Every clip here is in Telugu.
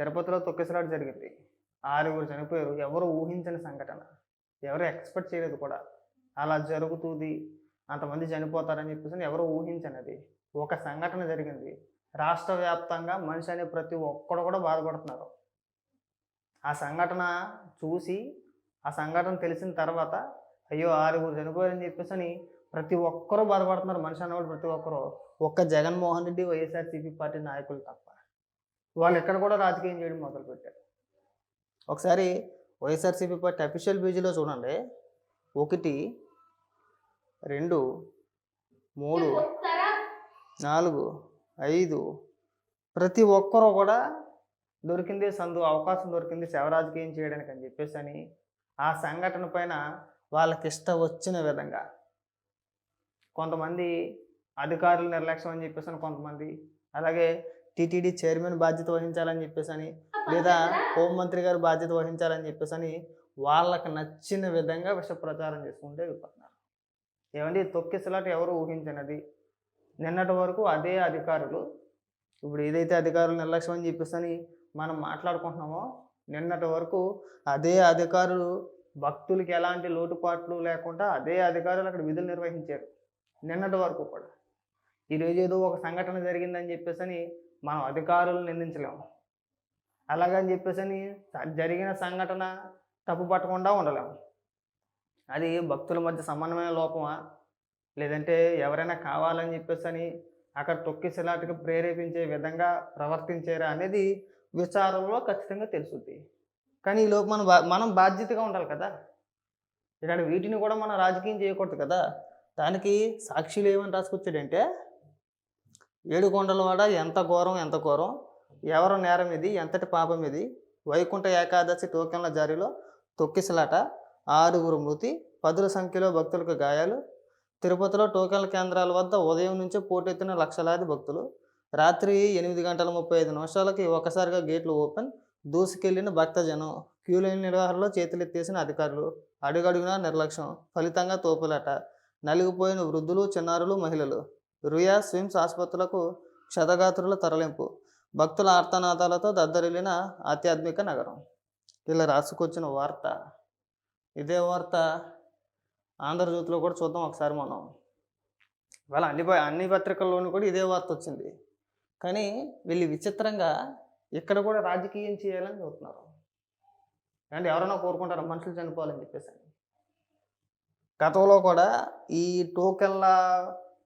తిరుపతిలో తొక్కిసలాట జరిగింది. ఆరుగురు చనిపోయారు. ఎవరు ఊహించని సంఘటన. ఎవరు ఎక్స్పెక్ట్ చేయలేదు కూడా. అలా జరుగుతుంది. అంతమంది చనిపోతారని చెప్పేసి ఎవరు ఊహించనిది. ఒక సంఘటన జరిగింది. రాష్ట్ర వ్యాప్తంగా మనిషి అనే ప్రతి ఒక్కడు కూడా బాధపడుతున్నారు. ఆ సంఘటన చూసి ఆ సంఘటన తెలిసిన తర్వాత అయ్యో ఆరుగురు చనిపోయారని చెప్పేసి అని ప్రతి ఒక్కరూ బాధపడుతున్నారు. మనిషి అన్నవాడు ప్రతి ఒక్కరు. ఒక్క జగన్మోహన్ రెడ్డి వైఎస్ఆర్సీపీ పార్టీ నాయకులు తప్ప. వాళ్ళు ఎక్కడ కూడా రాజకీయం చేయడం మొదలుపెట్టారు. ఒకసారి వైఎస్ఆర్సీపీ పార్టీ అఫీషియల్ పేజీలో చూడండి. ఒకటి రెండు మూడు నాలుగు ఐదు. ప్రతి ఒక్కరూ కూడా దొరికింది సందు అవకాశం దొరికింది శవ రాజకీయం చేయడానికి అని చెప్పేసి అని ఆ సంఘటన పైన వాళ్ళకి ఇష్టం వచ్చిన విధంగా కొంతమంది అధికారులు నిర్లక్ష్యం అని చెప్పేసి కొంతమంది అలాగే టీటీడీ చైర్మన్ బాధ్యత వహించాలని చెప్పేసి అని లేదా హోంమంత్రి గారు బాధ్యత వహించాలని చెప్పేసి అని వాళ్ళకి నచ్చిన విధంగా విష ప్రచారం చేసుకుంటే వెళ్ళిపోతున్నారు ఏమండి తొక్కిసలాట ఎవరు ఊహించినది? నిన్నటి వరకు అదే అధికారులు ఇప్పుడు ఏదైతే అధికారులు నిర్లక్ష్యం అని చెప్పేసి అని మనం మాట్లాడుకుంటున్నామో నిన్నటి వరకు అదే అధికారులు భక్తులకి ఎలాంటి లోటుపాట్లు లేకుండా అదే అధికారులు అక్కడ విధులు నిర్వహించారు. నిన్నటి వరకు కూడా. ఈరోజు ఏదో ఒక సంఘటన జరిగిందని చెప్పేసి అని మనం అధికారులను నిందించలేము. అలాగని చెప్పేసి అని జరిగిన సంఘటన తప్పు పట్టకుండా ఉండలేము. అది భక్తుల మధ్య సమన్వయ లోపమా? లేదంటే ఎవరైనా కావాలని చెప్పేసి అని అక్కడ తొక్కిసలాటకు ప్రేరేపించే విధంగా ప్రవర్తించారా అనేది విచారంలో ఖచ్చితంగా తెలుస్తుంది కానీ ఈలోపు మనం బా మనం బాధ్యతగా ఉండాలి కదా. ఇక్కడ వీటిని కూడా మనం రాజకీయం చేయకూడదు కదా. దానికి సాక్షులు ఏమని రాసుకొచ్చాడంటే ఏడుకొండలవాడ ఎంత ఘోరం ఎంత ఘోరం? ఎవరు నేరం ఇది ఎంతటి పాపం ఇది వైకుంఠ ఏకాదశి టోకెన్ల జారీలో తొక్కిసలాట. ఆరుగురు మృతి పదుల సంఖ్యలో భక్తులకు గాయాలు. తిరుపతిలో టోకెన్ల కేంద్రాల వద్ద ఉదయం నుంచే పోటెత్తిన లక్షలాది భక్తులు. రాత్రి ఎనిమిది గంటల ముప్పై ఐదు నిమిషాలకి ఒకసారిగా గేట్లు ఓపెన్ దూసుకెళ్ళిన భక్తజనం. క్యూలైన్ నిర్వహణలో చేతులెత్తేసిన అధికారులు. అడుగడుగునా నిర్లక్ష్యం ఫలితంగా తోపులాట. నలిగిపోయిన వృద్ధులు చిన్నారులు మహిళలు. రుయా స్విమ్స్ ఆసుపత్రులకు క్షతగాత్రుల తరలింపు. భక్తుల ఆర్తనాదాలతో దద్దరిల్లిన ఆధ్యాత్మిక నగరం. ఇలా రాసుకొచ్చిన వార్త. ఇదే వార్త ఆంధ్రజ్యోతిలో కూడా చూద్దాం ఒకసారి మనం. ఇవాళ అన్ని అన్ని పత్రికల్లోనూ కూడా ఇదే వార్త వచ్చింది. కానీ వీళ్ళు విచిత్రంగా ఇక్కడ కూడా రాజకీయం చేయాలని చూస్తున్నారు. అంటే ఎవరైనా కోరుకుంటారు మనుషులు చనిపోవాలని చెప్పేసి గతంలో కూడా ఈ టోకెన్ల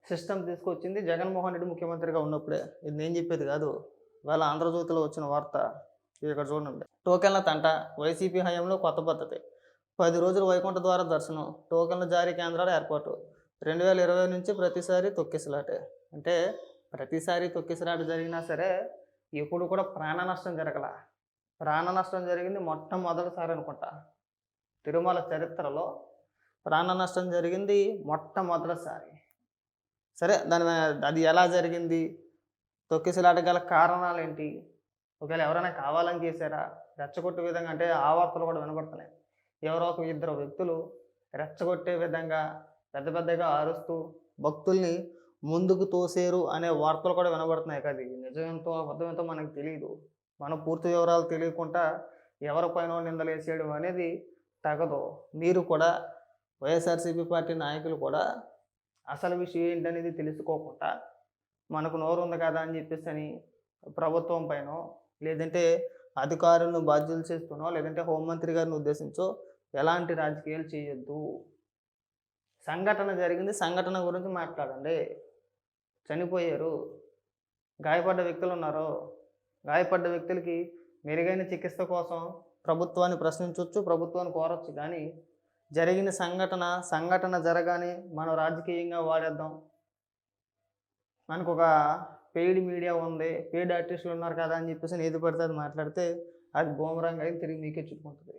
సిస్టమ్ తీసుకొచ్చింది జగన్మోహన్ రెడ్డి ముఖ్యమంత్రిగా ఉన్నప్పుడే. ఇది నేను చెప్పేది కాదు. వాళ్ళ ఆంధ్రజ్యోతిలో వచ్చిన వార్త ఇది ఇక్కడ చూడండి. టోకెన్ల తంట వైసీపీ హయాంలో కొత్త పద్ధతి. పది రోజులు వైకుంఠ ద్వారా దర్శనం టోకెన్ల జారీ కేంద్రాల ఏర్పాటు రెండు వేల ఇరవై నుంచి ప్రతిసారి తొక్కిసలాటే. అంటే ప్రతిసారి తొక్కిసలాట జరిగినా సరే ఎప్పుడు కూడా ప్రాణ నష్టం జరగల. ప్రాణ నష్టం జరిగింది మొట్టమొదటిసారి అనుకుంటా. తిరుమల చరిత్రలో ప్రాణ నష్టం జరిగింది మొట్టమొదటిసారి. సరే దాని మీద- అది ఎలా జరిగింది? తొక్కిసలాట గల కారణాలు ఏంటి ఒకవేళ ఎవరైనా కావాలని చేశారా? రెచ్చగొట్టే విధంగా అంటే ఆ వార్తలు కూడా వినబడుతున్నాయి ఎవరో ఒక ఇద్దరు వ్యక్తులు రెచ్చగొట్టే విధంగా పెద్ద పెద్దగా అరుస్తూ భక్తుల్ని ముందుకు తోసేరు అనే వార్తలు కూడా వినబడుతున్నాయి కదా! ఇది నిజమేంతో అబద్ధమేంతో మనకు తెలియదు మన పూర్తి వివరాలు తెలియకుండా ఎవరిపైన నిందలేసేయడం అనేది తగదు. మీరు కూడా వైఎస్ఆర్సీపీ పార్టీ నాయకులు కూడా అసలు విషయం ఏంటనేది తెలుసుకోకుండా మనకు నోరు ఉంది కదా అని చెప్పేసి అని ప్రభుత్వం పైన లేదంటే అధికారులను బాధ్యులు చేస్తున్నో లేదంటే హోంమంత్రి గారిని ఉద్దేశించో ఎలాంటి రాజకీయాలు చేయొద్దు. సంఘటన జరిగింది సంఘటన గురించి మాట్లాడండి. చనిపోయారు. గాయపడ్డ వ్యక్తులు ఉన్నారు? గాయపడ్డ వ్యక్తులకి మెరుగైన చికిత్స కోసం ప్రభుత్వాన్ని ప్రశ్నించవచ్చు ప్రభుత్వాన్ని కోరచ్చు కానీ జరిగిన సంఘటన సంఘటన జరగానే మనం రాజకీయంగా వాడేద్దాం. మనకు ఒక పెయిడ్ మీడియా ఉంది పెయిడ్ ఆర్టిస్టులు ఉన్నారు కదా అని చెప్పేసి ఏది పడితే అది మాట్లాడితే అది బోమరంగా తిరిగి మీకే చుట్టుకుంటుంది